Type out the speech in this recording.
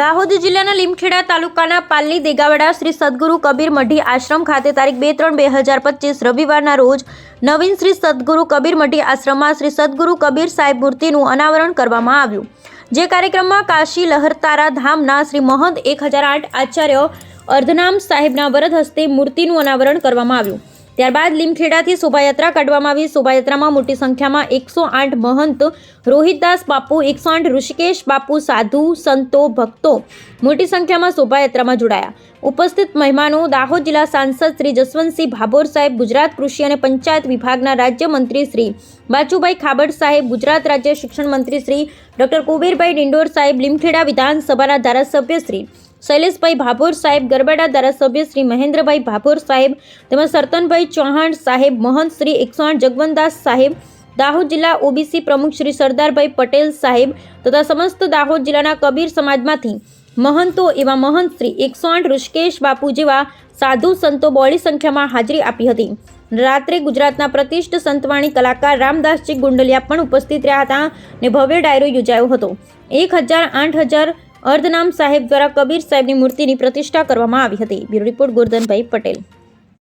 દાહોદ જિલ્લાના લીમખેડા તાલુકાના પાલની દેગાવડા શ્રી સદગુરુ કબીર મઢી આશ્રમ ખાતે તારીખ બે ત્રણ બે હજાર પચીસ રવિવારના રોજ નવીન શ્રી સદગુરુ કબીર મઢી આશ્રમમાં શ્રી સદગુરુ કબીર સાહેબ મૂર્તિનું અનાવરણ કરવામાં આવ્યું. જે કાર્યક્રમમાં કાશી લહરતારા ધામના શ્રી મહંત એક હજાર આઠ આચાર્ય અર્ધનામ સાહેબના વરદ હસ્તે મૂર્તિનું અનાવરણ કરવામાં આવ્યું. ત્યારબાદ લીમખેડાથી શોભાયાત્રા કાઢવામાં આવી. શોભાયાત્રામાં મોટી સંખ્યામાં એકસો આઠ મહંત, રોહિતદાસ બાપુ, એકસો આઠ ઋષિકેશ બાપુ, સાધુ, સંતો, ભક્તો મોટી સંખ્યામાં શોભાયાત્રામાં જોડાયા. ઉપસ્થિત મહેમાનો દાહોદ જિલ્લા સાંસદ શ્રી જસવંતસિંહ ભાભોર સાહેબ, ગુજરાત કૃષિ અને પંચાયત વિભાગના રાજ્યમંત્રી શ્રી બાચુભાઈ ખાબડ સાહેબ, ગુજરાત રાજ્ય શિક્ષણ મંત્રી શ્રી ડોક્ટર કુબેરભાઈ ડિંડોર સાહેબ, લીમખેડા વિધાનસભાના ધારાસભ્ય શ્રી શૈલેષભાઈ ભાભોર સાહેબ, ગરબાડા ધારાસભ્ય શ્રી મહેન્દ્રભાઈ ભાભોર સાહેબ, તેમજ સરતનભાઈ ચૌહાણ સાહેબ, મહંત શ્રી એકસો આઠ જગવંતદાસ સાહેબ, દાહોદ જિલ્લા ઓબીસી પ્રમુખ શ્રી સરદારભાઈ પટેલ સાહેબ તથા સમસ્ત દાહોદ જિલ્લાના કબીર સમાજમાંથી મહંતો એવા મહંત શ્રી એકસો આઠ ઋષિકેશ બાપુ જેવા સાધુ સંતો બોળી સંખ્યામાં હાજરી આપી હતી. રાત્રે ગુજરાતના પ્રતિષ્ઠ સંતવાણી કલાકાર રામદાસજી ગુંડલિયા પણ ઉપસ્થિત રહ્યા હતા ને ભવ્ય ડાયરો યોજાયો હતો. એક હજાર આઠ હજાર અર્ધનામ સાહેબ દ્વારા કબીર સાહેબની મૂર્તિની પ્રતિષ્ઠા કરવામાં આવી હતી. Bureau report Gordhanbhai Patel.